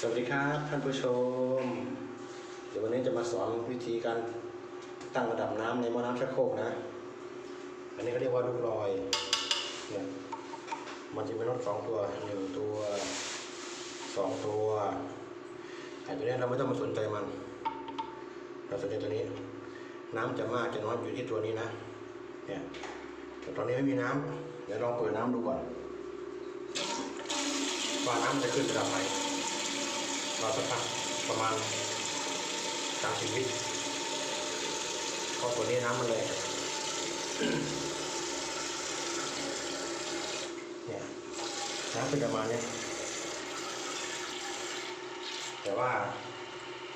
สวัสดีครับท่านผู้ชม เดี๋ยววันนี้จะมาสอนวิธีการตั้งระดับน้ำในหม้อน้ำชักโครกนะ อันนี้เขาเรียกว่าลูกลอยเนี่ยมันจะมีน็อตสองตัวหนึ่งตัวสองตัวแต่ตัวนี้เราไม่ต้องมาสนใจมัน เราสนใจตัวนี้ น้ำจะมากจะน้อยอยู่ที่ตัวนี้นะ เนี่ยแต่ตอนนี้ไม่มีน้ำเดี๋ยวลองเปิดน้ำดูก่อนว่าน้ำจะขึ้นระดับไหน รอสักพักประมาณสามสิบวิเพราะตัวนี้น้ำมันเลยเนี่ยน้ำเป็นประมาณนี้แต่ว่า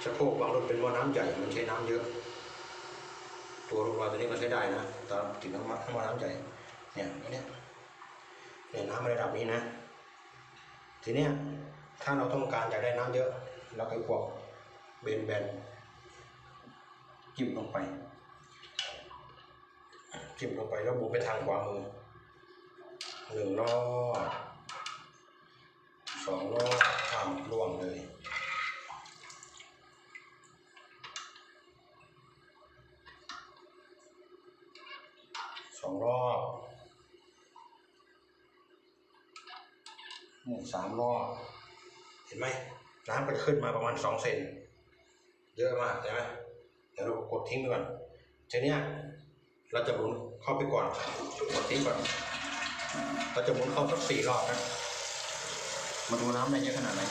ชักโครกบางรุ่นเป็นหม้อน้ำใหญ่มันใช้น้ำเยอะตัวลูกลอยตัวนี้ก็ใช้ได้นะตอนถึงน้ำมันหม้อน้ำใหญ่เนี่ยนเนี้ยเนี่ยน้ำในระดับนี้นะ ทีเนี้ย ถ้าเราต้องการอยากได้น้ำเยอะเราก็พวกเบนแบนจิ้มลงไปจิ้มลงไปแล้วบุนไปทางขวามือหนึ่งรอบสองรอบทำล่วงเลยสองรอบนี่สามรอบ เห็นไหมน้ำก็จะขึ้นมาประมาณสองเซนเยอะมากใช่ไหมเดี๋ยวเรากดทิ้งไปก่อนทีนี้เราจะหมุนเข้าไปก่อนกดทิ้งก่อนเราจะหมุนเข้าสักสี่รอบนะมาดูน้ำได้เยอะขนาดไหน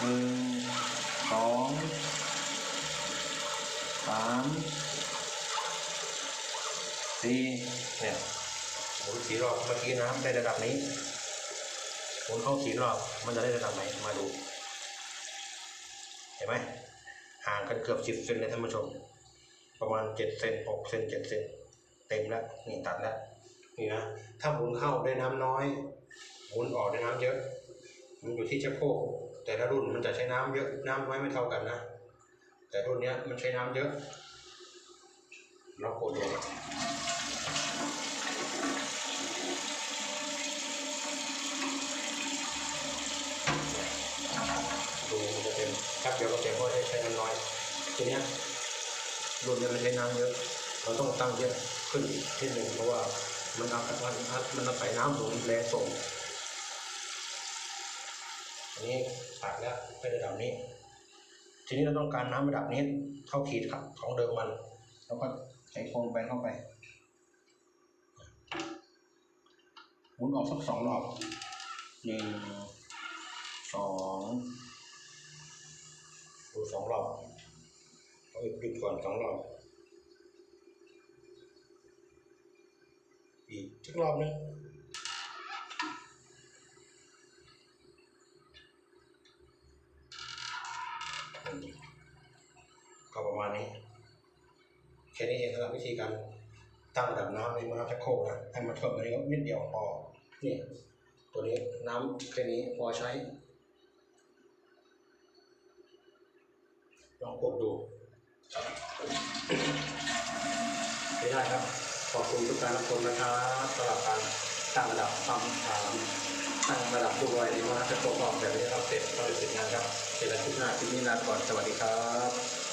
หนึ่งสองสามสี่เนี่ยหมุนสี่รอบเมื่อกี้น้ำได้ระดับนี้ หมุนเข้าสี่รอบมันจะได้ระดับไหนมาดู เห็นไหมห่างกันเกือบสิบเซนเลยท่านผู้ชม ประมาณเจ็ดเซนหกเซนเจ็ดเซนเต็มแล้วนี่ตัดแล้วนี่นะถ้าหมุนเข้าได้น้ำน้อยหมุนออกได้น้ำเยอะ มันอยู่ที่ชักโครกแต่ละรุ่นมันจะใช้น้ำเยอะน้ำน้อยไม่เท่ากันนะแต่รุ่นเนี้ยมันใช้น้ำเยอะลองกดดูดูมัน ครับเดียวก็เต็มเพราะใช้น้ำน้อย ทีนี้รุ่นเนี้ยมันใช้น้ำเยอะ เราต้องตั้งเยอะขึ้นอีกที่หนึ่งเพราะว่ามันเอามันมันอาศัยน้ำหมุนแรงส่งอันนี้ตัดแล้วไประดับนี้ ทีนี้เราต้องการน้ำระดับนี้เท่าขีดครับของเดิมมัน แล้วก็ใส่โฟมแบนเข้าไปหมุนออกสักสองรอบหนึ่งสอง สองรอบเอาหยุดก่อนสองรอบ อีกสักรอบนึงก็ประมาณนี้ แค่นี้เองสำหรับวิธีการตั้งระดับน้ำในมอน้ำชักโครกนะให้มันท่วมตัวนี้ก็นิดเดียวพอนี่ตัวนี้น้ำแค่นี้พอใช้ ลองกดดูไม่ได้ครับ ขอบคุณทุกการรับชมนะครับสำหรับการตั้งระดับความถามตั้งระดับผู้ลอยในมอน้ำชักโครกออกแบบนี้ครับเสร็จเราจะเสร็จงานครับเสร็จแล้วทุกหน้าที่นี้ลาไปก่อนสวัสดีครับ